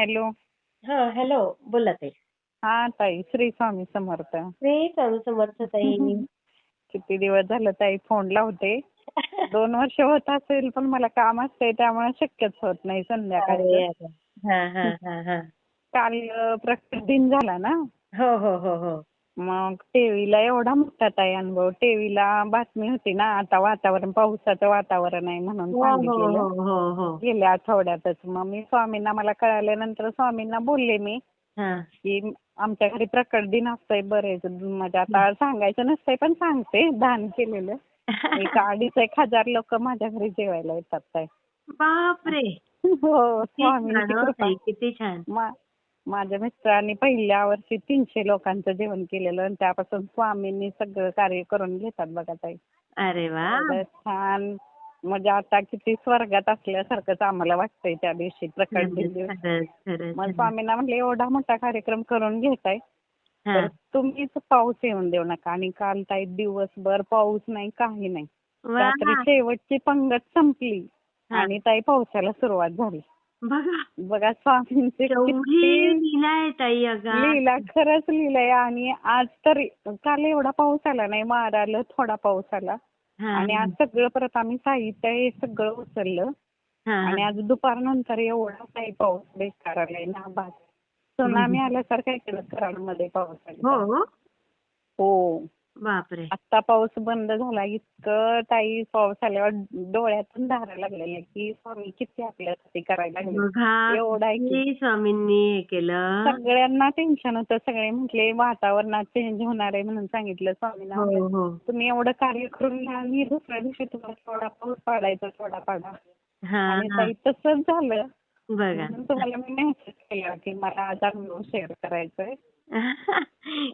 Hello. हा hello बोला ताई. हा ताई श्री स्वामी समर्थ. श्री स्वामी समर्थ ताई. किती दिवस झालं ताई फोन लावते. दोन वर्ष होत असेल पण मला काम असतंय त्यामुळे शक्यच होत नाही संध्याकाळी. हा हा हा हा. काल प्रकट दिन झाला ना? हो हो हो हो. मग टीव्हीला एवढा मोठा ताई अनुभव. टीव्हीला बातमी होती ना आता वातावरण पावसाचं वातावरण आहे म्हणून हो हो सांगितलेलं. हो गेल्या आठवड्यातच. मग मी स्वामींना मला कळाल्यानंतर स्वामींना बोलले मी की आमच्या घरी प्रकट दिन असतंय बरेच. म्हणजे आता सांगायचं नसतंय पण सांगते. दान केलेलं. एक अडीच एक हजार लोक माझ्या घरी जेवायला येतात ताई. बापरे! हो स्वामींची कृपा. किती छान. माझ्या मिस्टरांनी पहिल्या वर्षी तीनशे लोकांचं जेवण केलेलं आणि त्यापासून स्वामींनी सगळं कार्य करून घेतात बघा ताई. अरे वा. एवढं छान. म्हणजे आता किती स्वर्गात असल्यासारखंच आम्हाला वाटतंय त्या दिवशी प्रकट दिन दिवशी. खरंच खरंच. मग स्वामींना म्हणले एवढा मोठा कार्यक्रम करून घेताय हा. तर तुम्हीच पाऊस येऊन देऊ नका. आणि काल ताई दिवसभर पाऊस नाही काही नाही. वा. रात्री शेवटची पंगत संपली. हा. आणि ताई पावसाला सुरुवात झाली. बघा. बघा स्वामींचे आहे ताई अगं. लिहिला खरंच लिहिलंय आणि आज तर काल एवढा पाऊस आला नाही मार आलं थोडा पाऊस आला. हा. आणि आज सगळं परत आम्ही साहित्य हे सगळं उचललं. हा. आणि आज दुपारनंतर एवढा काही पाऊस बेकार आलाय ना बास. सुनामी आल्यासारखं इकडे कराडमध्ये पाऊस आला. हो. हो. बापरे. आता पाऊस बंद झाला इतकं ताई पाऊस आल्यावर डोळ्यातून धारा लागलेल्या की स्वामी किती आपल्यासाठी करायला लागले. एवढा आहे की किती स्वामींनी हे केलं? सगळ्यांना टेन्शन होतं. सगळे म्हटले वातावरणात चेंज होणार आहे म्हणून सांगितलं स्वामींना. हो हो. तुम्ही एवढं कार्य करून घ्या मी दुसऱ्या दिवशी तुम्हाला थोडा पाऊस पाडायचा थोडा पाडा. हा आणि हा. ताई तसंच झालं. बघा. म्हणून तुम्हाला मी मेसेज केला की मला आज अनुभव शेअर करायचाय.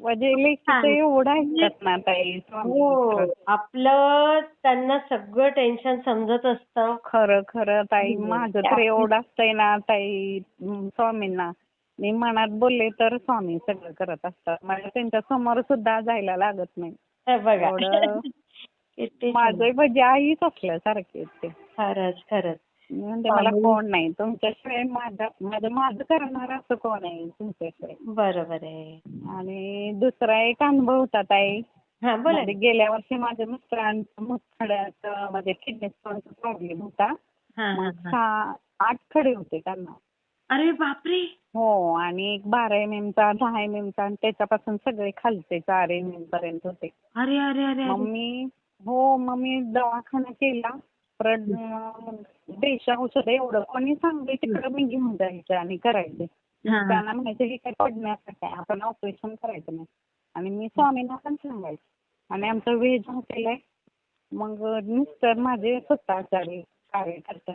म्हणजे लेखीचं एवढं ऐकतात ना ताई? हो. आपलं त्यांना सगळं टेन्शन समजत असतं. खरं खरं ताई हम्म. माझं तर एवढं असतंय ना ताई स्वामींना. मी मनात बोलले तर स्वामी सगळं करत असतात. मला त्यांच्यासमोर सुद्धा जायला लागत नाही. बघा. माझं म्हणजे आईच असल्यासारखे ते. खरंच खरंच. मी म्हणते मला कोण नाही. तुमच्याशिवाय माझं माझं माझं करणार असं कोण आहे तुमच्याशिवाय? बरोबर आहे. आणि दुसरा एक अनुभव होता ताई. हा बोला म्हणजे गेल्या वर्षी माझ्या मिस्टरांचं मुतखड्याचं म्हणजे किडनी स्टोनचा प्रॉब्लेम होता. आठ खडे होते त्यांना. अरे बापरे! हो आणि एक बारा एम एम चा दहा एम एम चा आणि त्याच्यापासून सगळे खालचे चार एम एम पर्यंत होते. अरे अरे अरे मग अरे. मी हो मग मी दवाखाना केला. देश औषध एवढं कोणी सांगते तिकडं मी घेऊन जायचं आणि करायचे. त्यांना म्हणायचं हे काय पडण्यासारखं आहे. आपण ऑपरेशन करायचं नाही. आणि मी स्वामींना पण सांगायचं. आणि आमचं व्हेज हॉटेल आहे. मग मिस्टर माझे स्वतः आचार्य कार्य करतात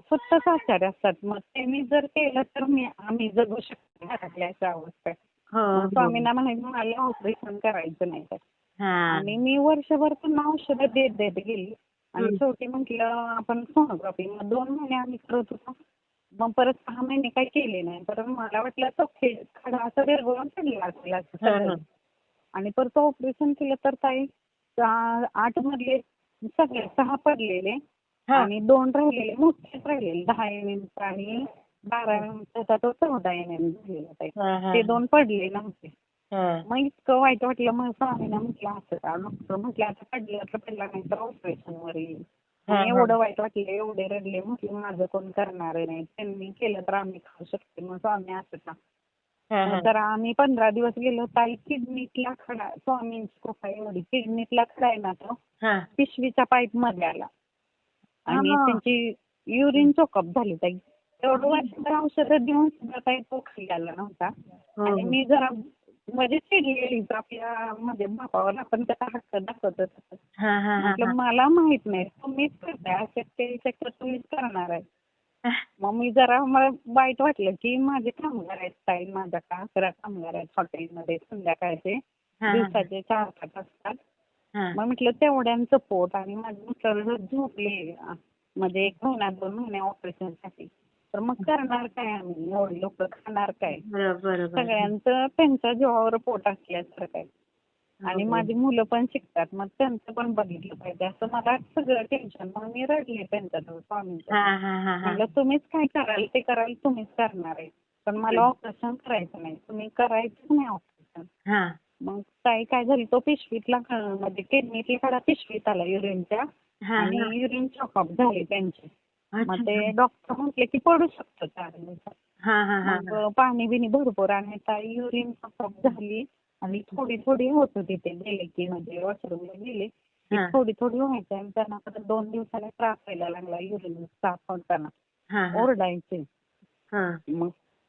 स्वतःच आचार्य असतात. मग त्यांनी जर केलं तर मी आम्ही जगू शकतो घरातल्या अशा अवस्थेत. हो हो. स्वामींना म्हणायचं मला ऑपरेशन करायचं नाही तर. हा. आणि मी वर्षभर त्यांना औषधं देत देत गेली. आणि. शेवटी म्हटलं आपण सोनोग्राफी मग दोन महिने आम्ही करत होतो मग परत सहा महिने काही केले नाही परत मला वाटलं तो खे- खडा असं विरघळून पडला असेल. आणि परत ऑपरेशन केलं तर ताई आठ मधले सगळे सहा पडलेले. आणि दोन राहिलेले मोठेच राहिलेले दहा एम एम आणि बारा एम एम तो चौदा एम एम झालेला. ते दोन पडले नव्हते. मग इतकं वाईट वाटलं मग स्वामींना म्हटलं असं म्हटलं आता पडलं तर पडला नाही तर ऑपरेशन वर येईल. एवढं वाईट वाटलं एवढे रडले म्हटलं माझं कोण करणार नाही त्यांनी केलं तर आम्ही खाऊ शकते. मग स्वामी असं का तर आम्ही पंधरा दिवस गेलो ताई किडनीतला खडा स्वामींची कृपा एवढी. किडनीतला खडा आहे ना तो. पिशवीच्या पाईपमध्ये आला. आणि. त्यांची युरिन चोकअप झाली ताई. एवढं वर्षभर औषधं देऊन सुद्धा ताई तो खाली आला नव्हता. हो, आणि हो. मी जरा म्हणजे चिडलेली आपल्या म्हणजे बापावर आपण त्याचा हक्क दाखवत. हा, हा, हा, म्हटलं मला माहीत नाही तुम्हीच करताय अशक्य शक्य तुम्हीच करणार आहे. मग मी जरा मला वाईट वाटलं की माझे कामगार आहेत ताई माझ्या का अकरा कामगार आहेत हॉटेलमध्ये संध्याकाळचे दिवसाचे चार पाच असतात. मग म्हटलं तेवढ्यांचं पोट आणि माझे मिस्टर झोपले म्हणजे एक महिना दोन महिने ऑपरेशनसाठी तर मग करणार काय आम्ही? एवढे लोक खाणार काय? बरोबर सगळ्यांचं त्यांच्या जीवावर पोट असल्यासारखं आहे. आणि माझी मुलं पण शिकतात. मग त्यांचं पण बघितलं पाहिजे. असं मला सगळं टेन्शन मग मी रडले त्यांच्याजवळ स्वामींच्या म्हणलं तुम्हीच काय कराल? ते कराल तुम्हीच करणार आहे. पण मला ऑपरेशन करायचं नाही. तुम्ही करायचं नाही ऑपरेशन. हा. मग ताई काय झाली? तो पिशवीतला म्हणजे किडनीतला कडा पिशवीत आला युरिनच्या. आणि युरिन चॉकअप झाले त्यांचे. मग. ते डॉक्टर म्हटले की पडू शकतं चार दिवसात हा हा हा मग पाणी बिनी भरपूर आणि ताई युरिन झाली आणि थोडी थोडी होत होती ते गेले की म्हणजे वॉशरूमला गेले. थोडी थोडी व्हायची आणि त्यांना परत दोन दिवसाला त्रास व्हायला लागला युरिन साफ होताना ओरडायचे. हा. मग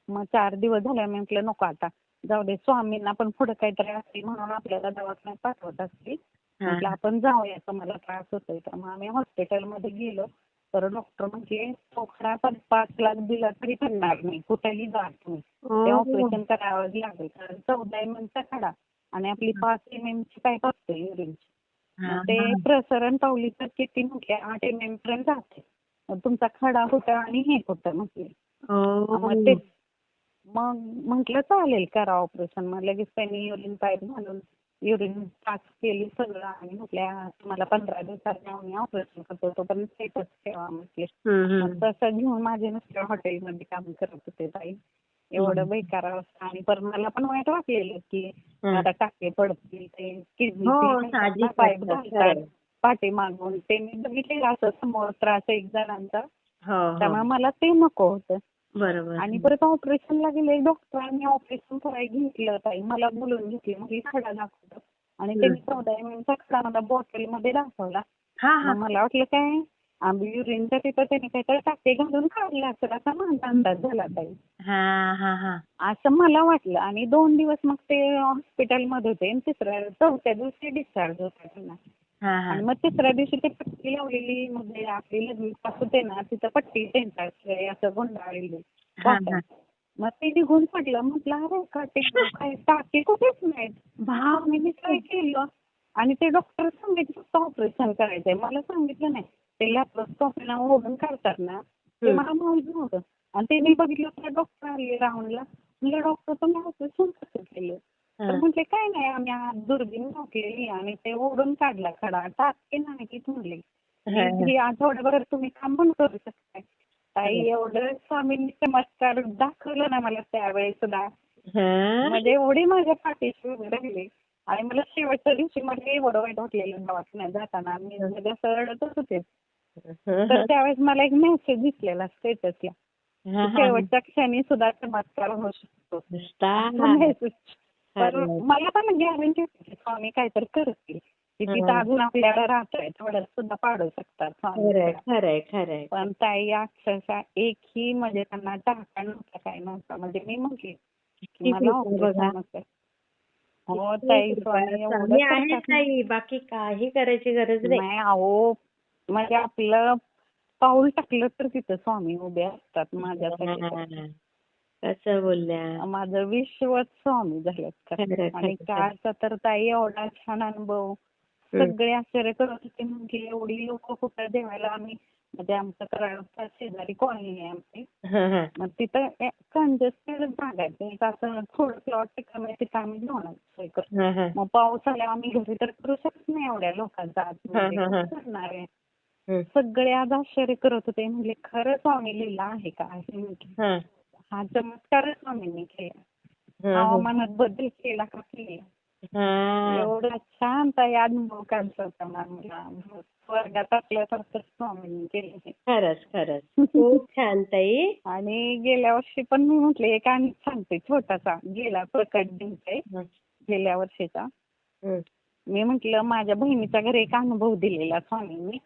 मग चार दिवस झाले मी म्हटलं नको आता. जाऊ दे स्वामींना पण पुढे काहीतरी असते म्हणून आपल्याला दवाखान्यात पाठवत असते. हा. म्हटलं आपण जाऊया मला त्रास होतोय. तर मग आम्ही हॉस्पिटलमध्ये गेलो. तर डॉक्टर म्हटले तो खरा पण पाच लाख दिला तरी करणार नाही. कुठेही जा तुम्ही ते. ऑपरेशन करावंच लागेल. कारण चौदा एम चा खडा आणि आपली पाच एम एम ची पाईप असते युरिनची हा, ते प्रसरण पावली तर किती म्हटले आठ एम एम पर्यंत जाते. तुमचा खडा कुठं आणि हे कुठं म्हटले. ते मग म्हटलं चालेल करा ऑपरेशन मग लगेच त्यांनी युरिन पाईप घालून युरिन पास केली सगळं आणि म्हटल्या तुम्हाला पंधरा दिवसात आम्ही ऑपरेशन करतो. तोपर्यंत सेटच ठेवा म्हटले. तसं घेऊन माझे मिस्टर हॉटेलमध्ये काम करत होते ताई. एवढं बेकार अवस्था आणि पण मला पण वाईट वाटलेलं की. आता टाके पडतील ते किडनी पाईप. घालतात खरं. पाठीमागून ते मी बघितलेलं असं समोर त्रास एक जणांचा. हो त्यामुळे हो मला ते नको होतं. आणि परत ऑपरेशनला गेले डॉक्टरांनी ऑपरेशन करायला घेतलं ताई मला बोलून घेतली म्हणजे खडा दाखवतो आणि त्यांनी चौदा एम एमचा खडा मला बॉटलमध्ये दाखवला. मग मला वाटलं काय आम्ही युरिनच्या तिथं त्यांनी काहीतरी टाके घालून काढला असेल असा माझा अंदाज झाला ताई. असं मला वाटलं. आणि दोन दिवस मग ते हॉस्पिटलमध्ये होते तिसऱ्या चौथ्या दिवशी डिस्चार्ज होता त्यांना. आणि मग तिसऱ्या दिवशी ते पट्टी लावलेली म्हणजे आपली लग्न होते ना तिथं पट्टी त्यांच्या असं गुंडाळलेली. मग ते निघून पडलं म्हटलं अरे का ते काय टाके कुठेच नाहीत. भाव मी काय केलं? आणि ते डॉक्टर सांगितलं फक्त ऑपरेशन करायचंय. मला सांगितलं नाही. ते लॅप्रोस्कोपीला ओढून काढतात ना ते. मला माहीत नव्हतं. आणि ते मी बघितलं डॉक्टर आले राऊंडला म्हणलं डॉक्टर तुम्ही ऑपरेशन कसं केलं? तर. म्हटले काय नाही आम्ही आज दुर्बीण टाकलेली आणि ते ओढून काढला खडा टाके नाही की म्हणले आठवड्याभर तुम्ही काम पण करू शकताय. ताई एवढं स्वामींनी चमत्कार दाखवलं ना मला त्यावेळेस सुद्धा. म्हणजे एवढी माझ्या पाठीशी उभी राहिली. आणि मला शेवटच्या दिवशी मला एवढं वाईट वाटलेलं जाताना. मी म्हणजे असं रडतच होते. तर त्यावेळेस मला एक मेसेज दिसलेला स्टेटसला. शेवटच्या क्षणी सुद्धा चमत्कार होऊ शकतो. तर. मला पण की स्वामी काहीतरी करतील. की तिथं. अजून आपल्याला राहतोय थोडं सुद्धा पाडू शकतात स्वामी. पण ताई अक्षरशः एकही म्हणजे त्यांना टाका नव्हता काय नव्हता. म्हणजे मी म्हटली मला. हो ताई स्वामी बाकी काही करायची गरज नाही. नाही अहो म्हणजे आपलं पाऊल टाकलं तर तिथं स्वामी उभे असतात माझ्यासाठी कसं बोलल्या. माझं विश्वच स्वामी झालं खरं, आणि. कालचा तर ताई एवढा छान अनुभव. सगळे आश्चर्य करत होते. म्हणजे एवढी लोक कुठं देवायला आम्ही म्हणजे आमचं कराडचा शेजारी कॉलनी आहे आमची. मग तिथं कंजेस्टेड जागा आहे. असं थोडं प्लॉट रिकामं तिथं आम्ही जेवणाची सोय करतो. मग पाऊस आल्यावर आम्ही घरी तर करू शकत नाही एवढ्या लोकांचा हा. कसं करणार आहे. सगळे आज आश्चर्य करत होते. म्हणजे खरं स्वामी लिहिला आहे का? असे हा. चमत्कारच स्वामींनी केला. हवामानात बदल केला का केला. एवढा छान ताई अनुभव काढता होता मला स्वर्गात असल्यासारखं स्वामींनी केले खरंच खरंच खूप छान ताई आणि गेल्या वर्षी पण मी म्हटले एक आणि सांगते छोटासा गेला प्रकट हं. गेल्या वर्षीचा. मी म्हटलं माझ्या बहिणीच्या घरी एक अनुभव दिलेला स्वामींनी.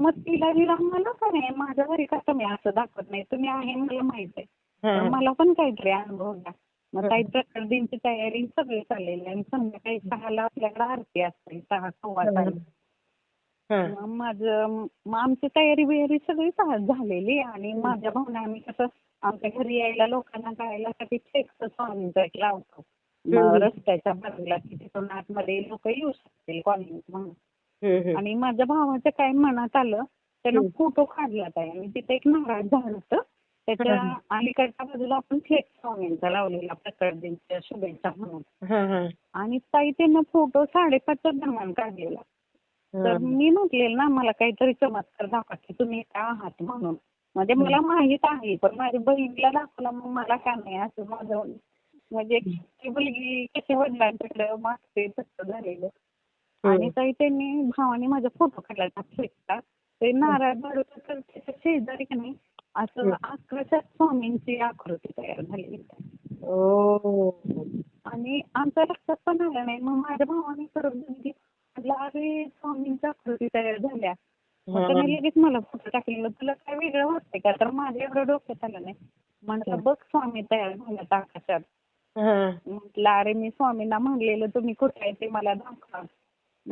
मग तिला विरा मला नाही माझ्या घरी का तुम्ही असं दाखवत नाही तुम्ही आहे मला माहीत आहे. मला पण काहीतरी अनुभव द्या मग. काही दिनची तयारी सगळी चाललेली आणि संध्याकाळी सहाला आपल्याकडे आरती असते सहा सव्वा. सहा. मग माझं मग आमची तयारी बियारी सगळी झालेली आणि माझ्या भावना आम्ही कसं आमच्या घरी यायला लोकांना जायलासाठी ठेकचं स्वामींचा एक लावतो. रस्त्याच्या बाजूला की तिथून आतमध्ये लोक येऊ शकतील कॉलनीत म्हणून. आणि माझ्या भावाच्या काय मनात आलं त्यानं. फोटो काढला ताई आणि तिथे एक नारळ झाड होतं त्याच्या. अलीकडच्या बाजूला आपण फ्लेक्स स्वामींचा लावलेला प्रकट दिनच्या शुभेच्छा म्हणून. आणि ताई त्यांना फोटो साडेपाचच्या दरम्यान काढलेला. तर. मी म्हटलेलं ना मला काहीतरी चमत्कार दाखवा की तुम्ही काय आहात म्हणून. म्हणजे मला माहीत आहे पण माझ्या बहिणीला दाखवला मग मला का नाही असं माझं म्हणजे ती मुलगी कशी वडिलांच्याकडे मागते तसं झालेलं. आणि ताई त्यांनी भावाने माझा फोटो काढला ते नारळ तर त्याच्या शेजारी का नाही असं. अकराच्या स्वामींची आकृती तयार झालेली ओ. आणि आमच्या लक्षात पण आलं नाही. मग माझ्या भावाने परत म्हणजे म्हटलं अरे स्वामींच्या आकृती तयार झाल्या. त्याने लगेच मला फोटो टाकलेला. तुला काय वेगळं वाटतंय का? तर माझ्या एवढं डोक्यात आलं नाही. म्हटलं बघ स्वामी तयार झाल्यात आकाशात. म्हटलं अरे मी स्वामींना म्हणलेलं तुम्ही कुठे आहे ते मला दाखवा.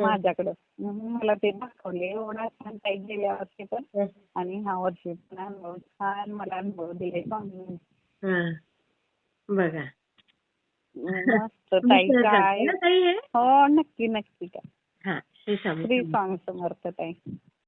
माझ्याकडं. म्हणून मला ते दाखवले. एवढा छान ताई गेल्या वर्षी पण. आणि ह्या वर्षी पण अनुभव छान मला अनुभव दिले. स्वामींनी. हं. बघा. मस्त ताई काय? हे? नक्की नक्की. काय हा. श्री स्वामी. स्वामी समर्थ ताई.